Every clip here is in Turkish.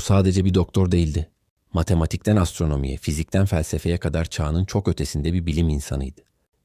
sadece bir doktor değildi. Matematikten astronomiye, fizikten felsefeye kadar çağının çok ötesinde bir bilim insanıydı.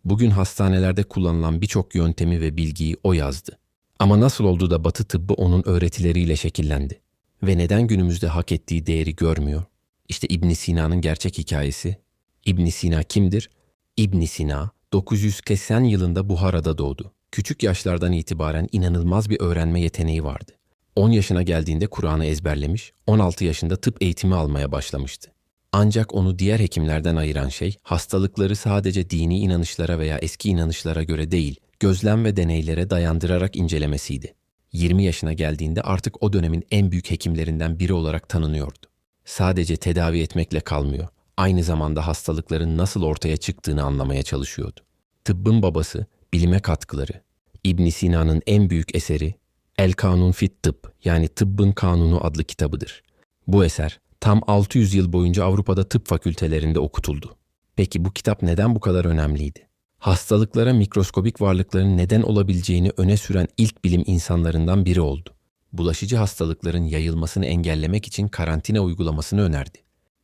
Bugün hastanelerde kullanılan birçok yöntemi ve bilgiyi o yazdı. Ama nasıl oldu da Batı tıbbı onun öğretileriyle şekillendi? Ve neden günümüzde hak ettiği değeri görmüyor? İşte İbn Sina'nın gerçek hikayesi. İbn Sina kimdir? İbn Sina 980 yılında Buhara'da doğdu. Küçük yaşlardan itibaren inanılmaz bir öğrenme yeteneği vardı. 10 yaşına geldiğinde Kur'an'ı ezberlemiş, 16 yaşında tıp eğitimi almaya başlamıştı. Ancak onu diğer hekimlerden ayıran şey hastalıkları sadece dini inanışlara veya eski inanışlara göre değil, gözlem ve deneylere dayandırarak incelemesiydi. 20 yaşına geldiğinde artık o dönemin en büyük hekimlerinden biri olarak tanınıyordu. Sadece tedavi etmekle kalmıyor, aynı zamanda hastalıkların nasıl ortaya çıktığını anlamaya çalışıyordu. Tıbbın babası, bilime katkıları, İbn Sina'nın en büyük eseri El Kanun fit Tıbb yani Tıbbın Kanunu adlı kitabıdır. Bu eser tam 600 yıl boyunca Avrupa'da tıp fakültelerinde okutuldu. Peki bu kitap neden bu kadar önemliydi? Hastalıklara mikroskobik varlıkların neden olabileceğini öne süren ilk bilim insanlarından biri oldu. Bulaşıcı hastalıkların yayılmasını engellemek için karantina uygulamasını önerdi.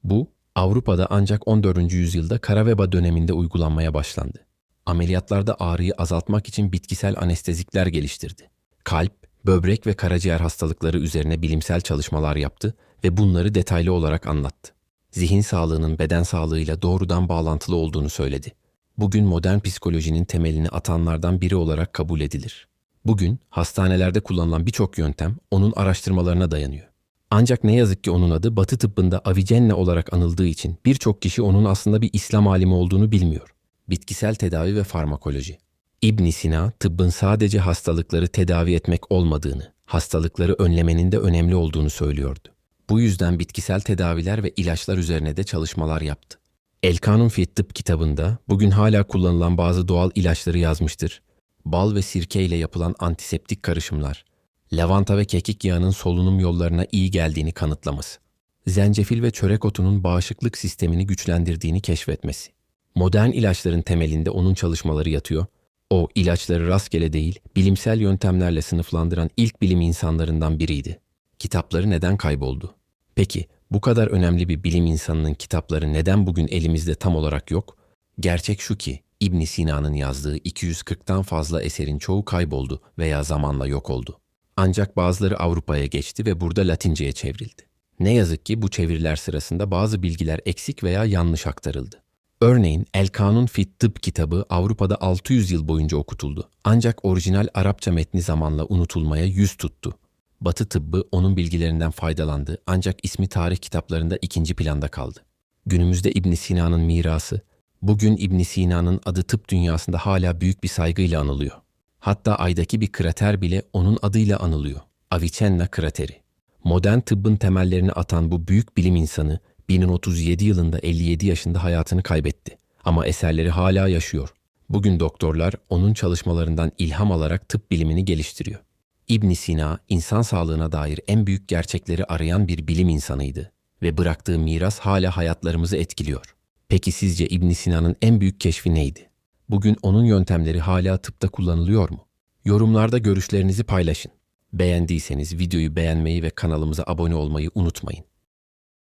Bu, Avrupa'da ancak 14. yüzyılda kara veba döneminde uygulanmaya başlandı. Ameliyatlarda ağrıyı azaltmak için bitkisel anestezikler geliştirdi. Kalp, böbrek ve karaciğer hastalıkları üzerine bilimsel çalışmalar yaptı ve bunları detaylı olarak anlattı. Zihin sağlığının beden sağlığıyla doğrudan bağlantılı olduğunu söyledi. Bugün modern psikolojinin temelini atanlardan biri olarak kabul edilir. Bugün hastanelerde kullanılan birçok yöntem onun araştırmalarına dayanıyor. Ancak ne yazık ki onun adı Batı tıbbında Avicenna olarak anıldığı için birçok kişi onun aslında bir İslam alimi olduğunu bilmiyor. Bitkisel tedavi ve farmakoloji. İbn Sina, tıbbın sadece hastalıkları tedavi etmek olmadığını, hastalıkları önlemenin de önemli olduğunu söylüyordu. Bu yüzden bitkisel tedaviler ve ilaçlar üzerine de çalışmalar yaptı. El Kanun fi Tıp kitabında bugün hala kullanılan bazı doğal ilaçları yazmıştır. Bal ve sirke ile yapılan antiseptik karışımlar, lavanta ve kekik yağının solunum yollarına iyi geldiğini kanıtlaması, zencefil ve çörek otunun bağışıklık sistemini güçlendirdiğini keşfetmesi. Modern ilaçların temelinde onun çalışmaları yatıyor. O ilaçları rastgele değil, bilimsel yöntemlerle sınıflandıran ilk bilim insanlarından biriydi. Kitapları neden kayboldu? Peki bu kadar önemli bir bilim insanının kitapları neden bugün elimizde tam olarak yok? Gerçek şu ki İbn Sina'nın yazdığı 240'tan fazla eserin çoğu kayboldu veya zamanla yok oldu. Ancak bazıları Avrupa'ya geçti ve burada Latince'ye çevrildi. Ne yazık ki bu çeviriler sırasında bazı bilgiler eksik veya yanlış aktarıldı. Örneğin El Kanun Fit Tıp kitabı Avrupa'da 600 yıl boyunca okutuldu. Ancak orijinal Arapça metni zamanla unutulmaya yüz tuttu. Batı tıbbı onun bilgilerinden faydalandı ancak ismi tarih kitaplarında ikinci planda kaldı. Günümüzde İbn Sina'nın mirası, bugün İbn Sina'nın adı tıp dünyasında hala büyük bir saygıyla anılıyor. Hatta aydaki bir krater bile onun adıyla anılıyor. Avicenna krateri. Modern tıbbın temellerini atan bu büyük bilim insanı 1037 yılında 57 yaşında hayatını kaybetti. Ama eserleri hala yaşıyor. Bugün doktorlar onun çalışmalarından ilham alarak tıp bilimini geliştiriyor. İbn Sina, insan sağlığına dair en büyük gerçekleri arayan bir bilim insanıydı ve bıraktığı miras hala hayatlarımızı etkiliyor. Peki sizce İbn Sina'nın en büyük keşfi neydi? Bugün onun yöntemleri hala tıpta kullanılıyor mu? Yorumlarda görüşlerinizi paylaşın. Beğendiyseniz videoyu beğenmeyi ve kanalımıza abone olmayı unutmayın.